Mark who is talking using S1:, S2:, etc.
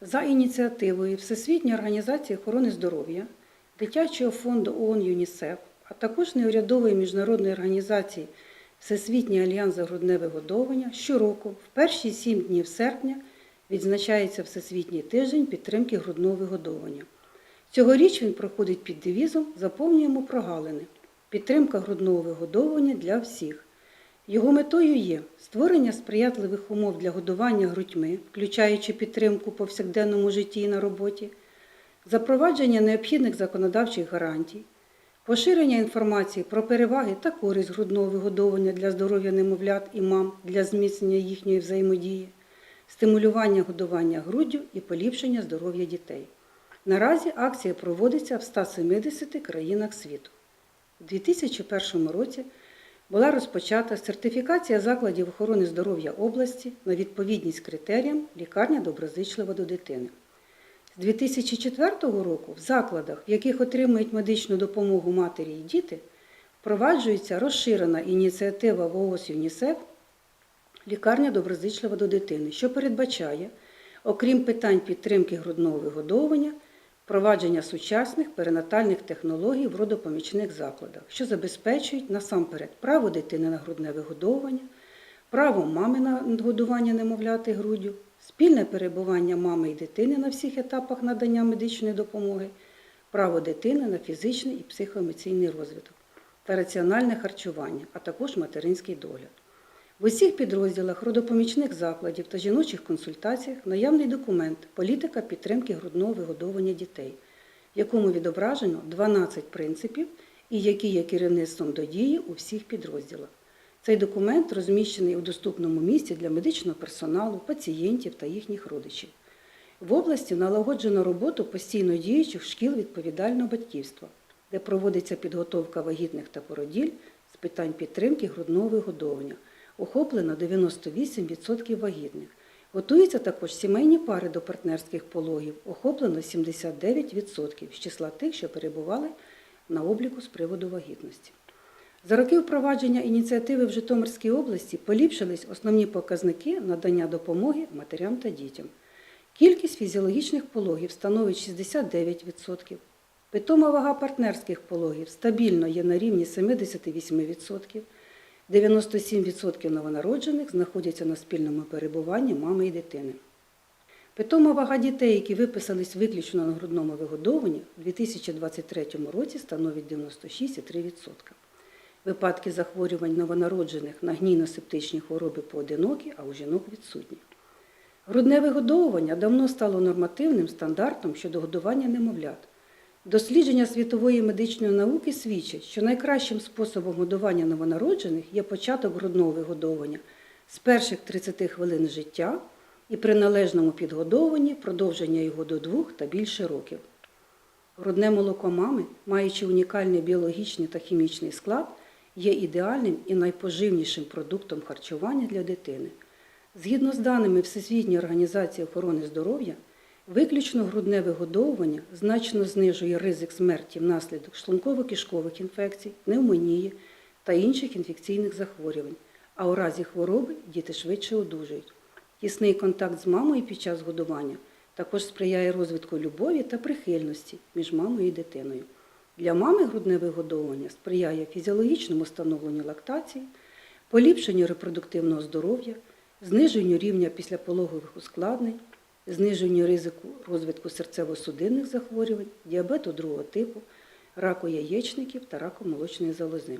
S1: За ініціативою Всесвітньої організації охорони здоров'я, Дитячого фонду ООН ЮНІСЕФ, а також неурядової міжнародної організації Всесвітній альянс за грудне вигодовування щороку в перші сім днів серпня відзначається Всесвітній тиждень підтримки грудного вигодовування. Цьогоріч він проходить під девізом Заповнюємо прогалини. Підтримка грудного вигодовування для всіх. Його метою є створення сприятливих умов для годування грудьми, включаючи підтримку повсякденному житті і на роботі, запровадження необхідних законодавчих гарантій, поширення інформації про переваги та користь грудного вигодовування для здоров'я немовлят і мам для зміцнення їхньої взаємодії, стимулювання годування груддю і поліпшення здоров'я дітей. Наразі акція проводиться в 170 країнах світу. У 2001 році була розпочата сертифікація закладів охорони здоров'я області на відповідність критеріям лікарня доброзичлива до дитини. З 2004 року в закладах, в яких отримують медичну допомогу матері і діти, впроваджується розширена ініціатива ВООЗ ЮНІСЕФ Лікарня доброзичлива до дитини, що передбачає, окрім питань підтримки грудного вигодовування, впровадження сучасних перинатальних технологій в родопомічних закладах, що забезпечують насамперед право дитини на грудне вигодовування, право мами на годування немовляти груддю, спільне перебування мами і дитини на всіх етапах надання медичної допомоги, право дитини на фізичний і психоемоційний розвиток та раціональне харчування, а також материнський догляд. В усіх підрозділах родопомічних закладів та жіночих консультаціях наявний документ Політика підтримки грудного вигодовування дітей, в якому відображено 12 принципів і які є керівництвом до дії у всіх підрозділах. Цей документ розміщений у доступному місці для медичного персоналу, пацієнтів та їхніх родичів. В області налагоджено роботу постійно діючих шкіл відповідального батьківства, де проводиться підготовка вагітних та породіль з питань підтримки грудного вигодовування. Охоплено 98% вагітних. Готуються також сімейні пари до партнерських пологів. Охоплено 79% з числа тих, що перебували на обліку з приводу вагітності. За роки впровадження ініціативи в Житомирській області поліпшились основні показники надання допомоги матерям та дітям. Кількість фізіологічних пологів становить 69%. Питома вага партнерських пологів стабільно є на рівні 78%. 97% новонароджених знаходяться на спільному перебуванні мами і дитини. Питома вага дітей, які виписались виключно на грудному вигодовуванні, у 2023 році становить 96,3%. Випадки захворювань новонароджених на гнійно-септичні хвороби поодинокі, а у жінок відсутні. Грудне вигодовування давно стало нормативним стандартом щодо годування немовлят. Дослідження світової медичної науки свідчать, що найкращим способом годування новонароджених є початок грудного вигодовування з перших 30 хвилин життя і при належному підгодовуванні продовження його до 2 та більше років. Грудне молоко мами, маючи унікальний біологічний та хімічний склад, є ідеальним і найпоживнішим продуктом харчування для дитини. Згідно з даними Всесвітньої організації охорони здоров'я, Виключно грудне вигодовування значно знижує ризик смерті внаслідок шлунково-кишкових інфекцій, пневмонії та інших інфекційних захворювань, а у разі хвороби діти швидше одужують. Тісний контакт з мамою під час годування також сприяє розвитку любові та прихильності між мамою і дитиною. Для мами грудне вигодовування сприяє фізіологічному становленню лактації, поліпшенню репродуктивного здоров'я, зниженню рівня післяпологових ускладнень зниженню ризику розвитку серцево-судинних захворювань, діабету другого типу, раку яєчників та раку молочної залози.